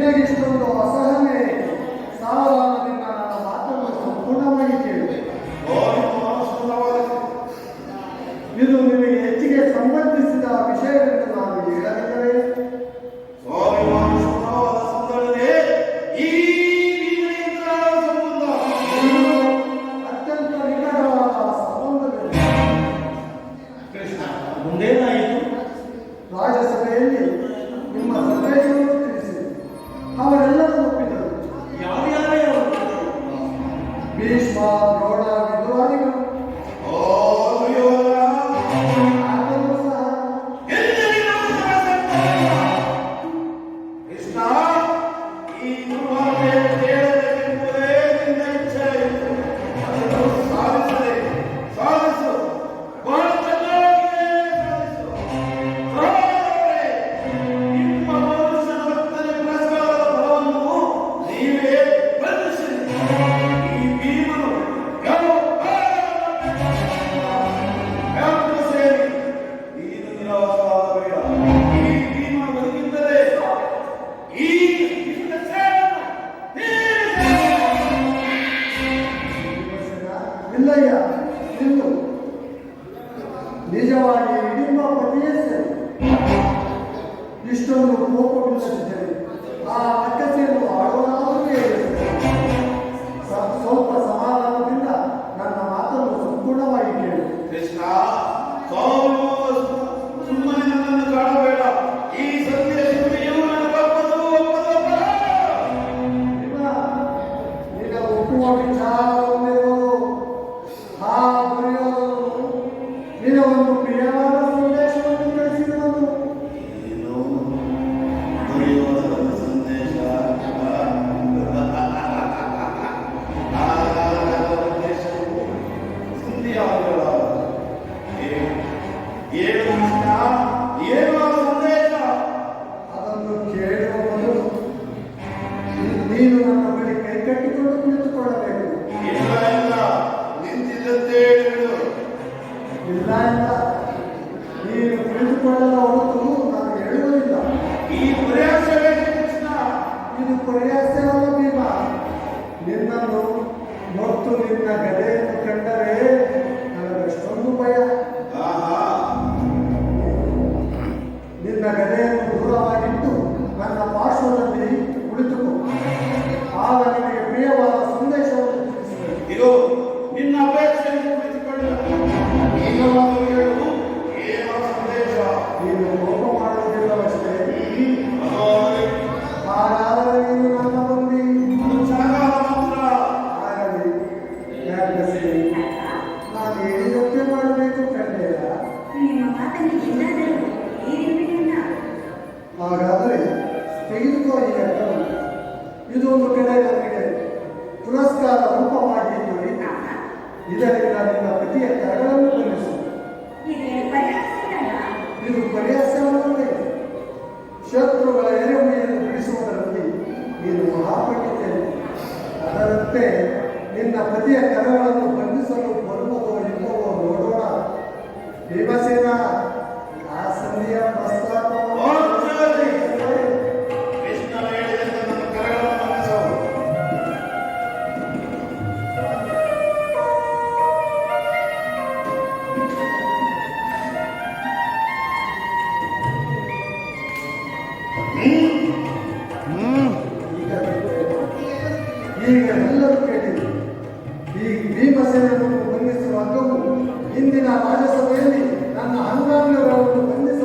వ్యతిరేకిస్తుందో అసహమే సాధారణ ನಿಜವಾಗಿ ನಿಮ್ಮ ಪತಿಯೇ ಸರಿ ಇಷ್ಟೊಂದು ಕೋಪವಿಲ್ಲದಿದ್ದರೆ ಆ ಅಕ್ಕ ಹೇಳುವ ಸಂದೇಶ ಅದನ್ನು ಕೇಳುವವರು ನೀನು ನನ್ನ ಬಳಿ ಕೈ ಕಟ್ಟಿಕೊಂಡು ಕುಳಿತುಕೊಳ್ಳಬೇಕು. ಇಲ್ಲ ಇಲ್ಲ. ನಿಂತಿದ್ದಂತೆ ಹೇಳು ಇಲ್ಲ ಇಲ್ಲ. ಇದು ಒಂದು ಕಡೆ ನಮಗೆ ಪುರಸ್ಕಾರ ರೂಪ ಮಾಡಿದ್ದೀವಿ ಇದರಿಂದ ನಿನ್ನ ಪ್ರತಿಯ ಕರಗಳನ್ನು ಬಂಧಿಸು ಇದು ಪರ್ಯಾಸವಲ್ಲ ಶತ್ರುಗಳ ಎರೆಹುಳಿಯನ್ನು ಬಿಡಿಸುವುದರಲ್ಲಿ ನೀನು ಮಹಾಪಂಡಿತೇನೆ. ಅದರಂತೆ ನಿನ್ನ ಪತಿಯ ಕರಗಳನ್ನು ಬಂಧಿಸಲು ಬರುವವೋ ಇಲ್ಲವೋ ನೋಡೋಣ. ಭೀಮಸೇನ ಈಗ ಎಲ್ಲರೂ ಕೇಳಿದರು ಈ ಭೀಮಸೇನನ್ನು ಬಂಧಿಸುವ ಹಕ್ಕವು ಇಂದಿನ ರಾಜ್ಯಸಭೆಯಲ್ಲಿ ನನ್ನ ಹಂಗಾಮಿಗಳನ್ನು ಬಂಧಿಸಿ